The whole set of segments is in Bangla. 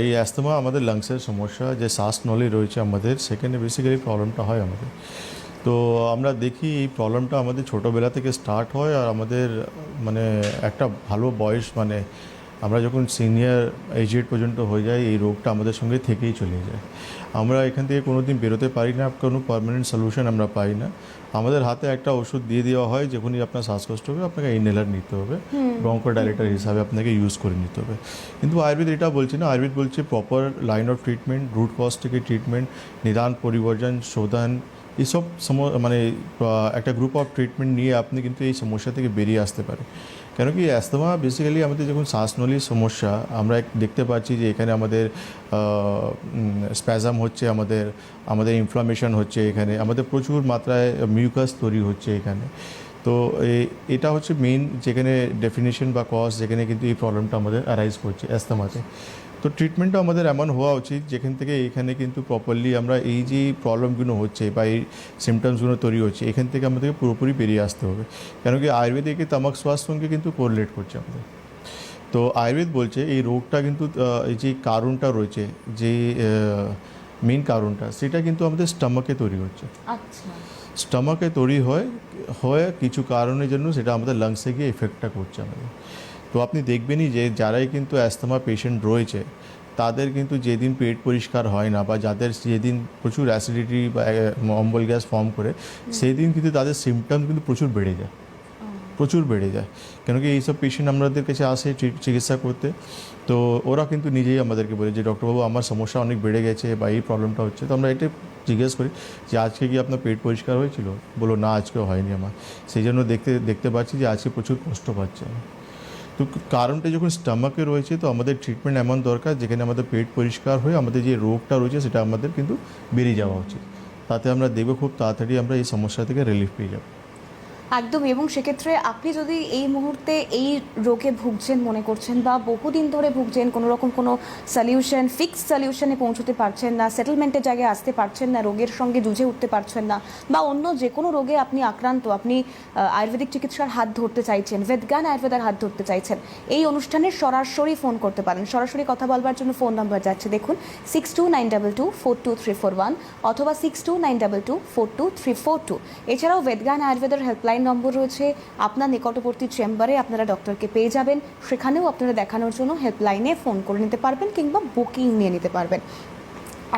এই অ্যাস্তমা আমাদের লাংসের সমস্যা, যে শ্বাস নলি রয়েছে আমাদের, সেখানে বেসিক্যালি প্রবলেমটা হয় আমাদের। তো আমরা দেখি এই প্রবলেমটা আমাদের ছোটোবেলা থেকে স্টার্ট হয়, আর আমাদের মানে একটা ভালো বয়স মানে আমরা যখন সিনিয়র এজেড পর্যন্ত হয়ে যাই এই রোগটা আমাদের সঙ্গে থেকেই চলে যায়। আমরা এখান থেকে কোনো দিন বেরোতে পারি না কোনো পারমানেন্ট সলিউশন আমরা পাই না। আমাদের হাতে একটা ওষুধ দিয়ে দেওয়া হয় যখনই আপনার শ্বাসকষ্ট হবে আপনাকে ইনহেলার নিতে হবে। ব্রঙ্কোডাইলেটার হিসাবে আপনাকে ইউজ করে নিতে হবে। কিন্তু আয়ুর্বেদ এটা বলছে না আয়ুর্বেদ বলছে proper line of treatment root cause থেকে ট্রিটমেন্ট নিদান পরিবর্জন শোধন এইসব সম মানে একটা গ্রুপ অফ ট্রিটমেন্ট নিয়ে আপনি কিন্তু এই সমস্যা থেকে বেরিয়ে আসতে পারেন। কেন কি অ্যাস্তমা বেসিক্যালি আমাদের যখন শ্বাসনলীর সমস্যা, আমরা দেখতে পাচ্ছি যে এখানে আমাদের স্প্যাজাম হচ্ছে, আমাদের আমাদের ইনফ্লামেশন হচ্ছে এখানে, আমাদের প্রচুর মাত্রায় মিউকাস তৈরি হচ্ছে এখানে। তো এটা হচ্ছে মেইন যেখানে ডেফিনেশন বা কজ যেখানে কিন্তু এই প্রবলেমটা আমাদের অ্যারাইজ করছে অ্যাস্তমাতে তো ট্রিটমেন্টটা আমাদের এমন হওয়া উচিত যেখান থেকে এখানে কিন্তু প্রপারলি আমরা এই যে প্রবলেমগুলো হচ্ছে বা এই সিমটমসগুলো তৈরি হচ্ছে এখান থেকে আমাদেরকে পুরোপুরি বেরিয়ে আসতে হবে। কেন কি আয়ুর্বেদিকে তামাক স্বাস্থ্য সঙ্গে কিন্তু কোরিলেট করছে আমাদের। তো আয়ুর্বেদ বলছে এই রোগটা কিন্তু এই যে কারণটা রয়েছে যে মেন কারণটা সেটা কিন্তু আমাদের স্টামাকে তৈরি হচ্ছে। আচ্ছা। স্টামাকে তৈরি হয় হয় কিছু কারণের জন্য সেটা আমাদের লাংসে গিয়ে এফেক্টটা করছে আমাদের। তো আপনি দেখবেনই যে যারাই কিন্তু অ্যাস্থমা পেশেন্ট রয়েছে তাদের কিন্তু যেদিন পেট পরিষ্কার হয় না বা যাদের যেদিন প্রচুর অ্যাসিডিটি বা অম্বল গ্যাস ফর্ম করে সেই দিন কিন্তু তাদের সিমটম কিন্তু প্রচুর বেড়ে যায়। প্রচুর বেড়ে যায়। কেন কি এইসব পেশেন্ট আমাদের কাছে আসে চিকিৎসা করতে। তো ওরা কিন্তু নিজেই আমাদেরকে বলে যে ডক্টরবাবু আমার সমস্যা অনেক বেড়ে গেছে বা এই প্রবলেমটা হচ্ছে। তো আমরা এটা জিজ্ঞেস করি যে আজকে কি আপনার পেট পরিষ্কার হয়েছিল? বলো না আজকে হয়নি আমার। সেই জন্য দেখতে দেখতে পাচ্ছি যে আজকে প্রচুর কষ্ট পাচ্ছে। তো কারণটা যখন স্টামাকে রয়েছে, তো আমাদের ট্রিটমেন্ট এমন দরকার যেখানে আমাদের পেট পরিষ্কার হয়ে আমাদের যে রোগটা রয়েছে সেটা আমাদের কিন্তু বেরিয়ে যাওয়া উচিত। তাতে আমরা দেখব খুব তাড়াতাড়ি আমরা এই সমস্যা থেকে রিলিফ পেয়ে যাব। একদম এবং সেক্ষেত্রে আপনি যদি এই মুহূর্তে এই রোগে ভুগছেন মনে করছেন বা বহুদিন ধরে ভুগছেন, কোনো রকম কোনো সলিউশন ফিক্স সলিউশনে পৌঁছতে পারছেন না সেটেলমেন্টের জায়গায় আসতে পারছেন না, রোগের সঙ্গে যুঝে উঠতে পারছেন না, বা অন্য যে কোনো রোগে আপনি আক্রান্ত, আপনি আয়ুর্বেদিক চিকিৎসার হাত ধরতে চাইছেন বেদজ্ঞান আয়ুর্বেদার হাত ধরতে চাইছেন, এই অনুষ্ঠানে সরাসরি ফোন করতে পারেন। সরাসরি কথা বলবার জন্য ফোন নাম্বার যাচ্ছে দেখুন six two nine double two four two three four one অথবা six two nine double two four two three four two এছাড়াও বেদজ্ঞান আয়ুর্বেদের হেল্পলাইন নম্বর রয়েছে। আপনার নিকটবর্তী চেম্বারে আপনারা ডক্টরকে পেয়ে যাবেন। সেখানেও আপনারা দেখানোর জন্য হেল্পলাইনে ফোন করে নিতে পারবেন কিংবা বুকিং নিয়ে নিতে পারবেন।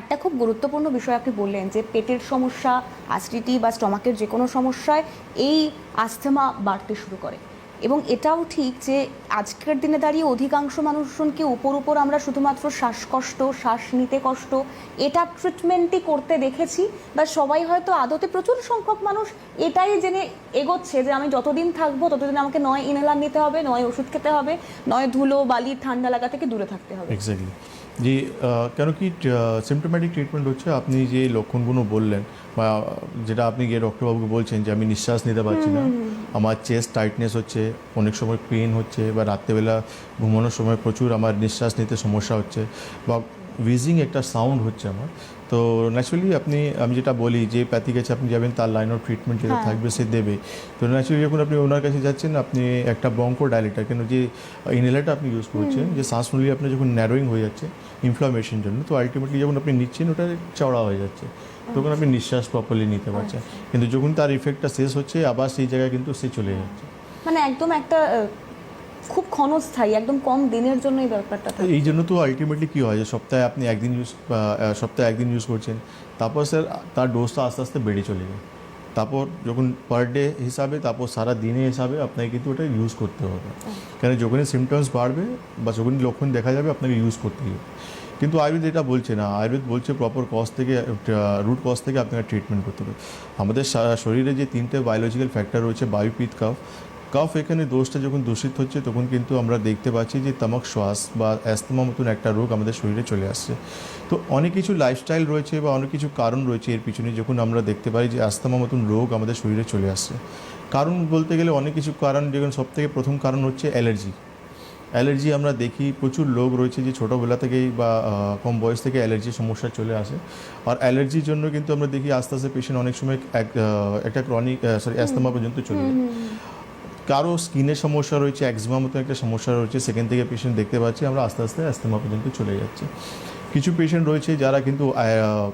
একটা খুব গুরুত্বপূর্ণ বিষয় আপনি বললেন যে পেটের সমস্যা অ্যাসিডিটি বা স্টমাকের যে কোনো সমস্যায় এই আস্থমা বাড়তে শুরু করে। এবং এটাও ঠিক যে আজকের দিনে দাঁড়িয়ে অধিকাংশ মানুষজনকে উপর উপর আমরা শুধুমাত্র শ্বাসকষ্ট, শ্বাস নিতে কষ্ট, এটা ট্রিটমেন্টই করতে দেখেছি, বা সবাই হয়তো আদতে প্রচুর সংখ্যক মানুষ এটাই জেনে এগোচ্ছে যে আমি যতদিন থাকব, ততদিন আমাকে নয় ইনহেলার নিতে হবে, নয় ওষুধ খেতে হবে, নয় ধুলো, বালি, ঠান্ডা লাগা থেকে দূরে থাকতে হবে। জি আহ, কেন কি সিমটোম্যাটিক ট্রিটমেন্ট হচ্ছে আপনি যে লক্ষণগুলো বললেন বা যেটা আপনি গিয়ে ডক্টরবাবুকে বলছেন যে আমি নিঃশ্বাস নিতে পারছি না। আমার চেস্ট টাইটনেস হচ্ছে অনেক সময় পেন হচ্ছে বা রাত্রেবেলা ঘুমানোর সময় প্রচুর আমার নিঃশ্বাস নিতে সমস্যা হচ্ছে বা উইজিং একটা সাউন্ড হচ্ছে আমার। তো ন্যাচুরালি আপনি আমি যেটা বলি যে প্যাথি কাছে আপনি যাবেন তার লাইন অফ ট্রিটমেন্ট যেটা হ্যাঁ। থাকবে সে দেবে। তো ন্যাচুরালি যখন আপনি ওনার কাছে যাচ্ছেন আপনি একটা বঙ্কো ডায়ালিটার কেন যে ইনহেলারটা আপনি ইউজ করছেন যে শ্বাস নলি আপনার যখন ন্যারোয়িং হয়ে যাচ্ছে ইনফ্লামেশন জন্য তো আলটিমেটলি যখন আপনি নিচ্ছেন ওটা চওড়া হয়ে যাচ্ছে। তখন আপনি নিঃশ্বাস প্রপারলি নিতে পারছেন। কিন্তু যখন তার ইফেক্টটা শেষ হচ্ছে আবার সেই জায়গায় কিন্তু সে চলে যাচ্ছে। মানে একদম একটা খুব ক্ষণস্থায়ী একদম কম দিনের জন্য এই ব্যাপারটা থাকে। এই জন্য তো আলটিমেটলি কী হয় যে সপ্তাহে আপনি একদিন ইউজ সপ্তাহে একদিন ইউজ করছেন তারপর স্যার তার ডোজটা আস্তে আস্তে বেড়ে চলে যায়। তারপর যখন পার ডে হিসাবে তারপর সারা দিনে হিসাবে আপনাকে কিন্তু ওটা ইউজ করতে হবে। কেন যখনই সিমটমস বাড়বে বা যখনই লক্ষণ দেখা যাবে আপনাকে ইউজ করতে হবে। কিন্তু আয়ুর্বেদ এটা বলছে না। আয়ুর্বেদ বলছে প্রপার কজ থেকে রুট কজ থেকে আপনাকে ট্রিটমেন্ট করতে হবে। আমাদের শরীরে যে তিনটে বায়োলজিক্যাল ফ্যাক্টর রয়েছে বায়ু পিত কাফ কাফ এখানে দোষটা যখন দূষিত হচ্ছে তখন কিন্তু আমরা দেখতে পাচ্ছি যে তামাক শ্বাস বা অ্যাস্তমা মতন একটা রোগ আমাদের শরীরে চলে আসছে। তো অনেক কিছু লাইফস্টাইল রয়েছে বা অনেক কিছু কারণ রয়েছে এর পিছনে যখন আমরা দেখতে পাই যে অ্যাস্তমা মতন রোগ আমাদের শরীরে চলে আসছে। কারণ বলতে গেলে অনেক কিছু কারণ যেমন সব থেকে প্রথম কারণ হচ্ছে অ্যালার্জি। অ্যালার্জি আমরা দেখি প্রচুর লোক রয়েছে যে ছোটোবেলা থেকেই বা কম বয়স থেকে অ্যালার্জির সমস্যা চলে আসে। আর অ্যালার্জির জন্য কিন্তু আমরা দেখি আস্তে আস্তে পেশেন্ট অনেক সময় এক, একটা ক্রনিক সরি অ্যাস্তমা পর্যন্ত চলে যায়। কারও স্কিনের সমস্যা রয়েছে একজিমা মতো একটা সমস্যা রয়েছে সেখান থেকে পেশেন্ট দেখতে পাচ্ছি আমরা আস্তে আস্তে অ্যাস্তমা পর্যন্ত চলে যাচ্ছে। কিছু পেশেন্ট রয়েছে যারা কিন্তু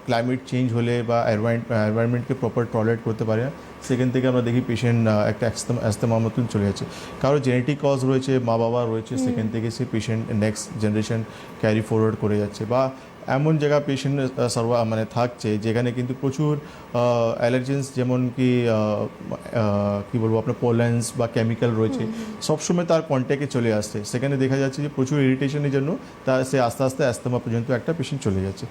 ক্লাইমেট চেঞ্জ হলে বা এনভায়রনমেন্টকে প্রপার টলারেট করতে পারে না। সেখান থেকে আমরা দেখি পেশেন্ট একটা অ্যাস্তমা মতন চলে যাচ্ছে। কারও জেনেটিক কজ রয়েছে মা বাবা রয়েছে সেখান থেকে সে patient next generation carry forward করে যাচ্ছে বা এমন জায়গা পেশেন্ট সার্ভা মানে থাকছে যেখানে কিন্তু প্রচুর অ্যালার্জেন্স যেমন কি কি বলব আপনার পোলেন্স বা কেমিক্যাল রয়েছে সবসময় তার কন্ট্যাক্টে চলে আসছে। সেখানে দেখা যাচ্ছে যে প্রচুর ইরিটেশনের জন্য তার সে আস্তে আস্তে অ্যাস্তমা পর্যন্ত একটা পেশেন্ট চলে যাচ্ছে।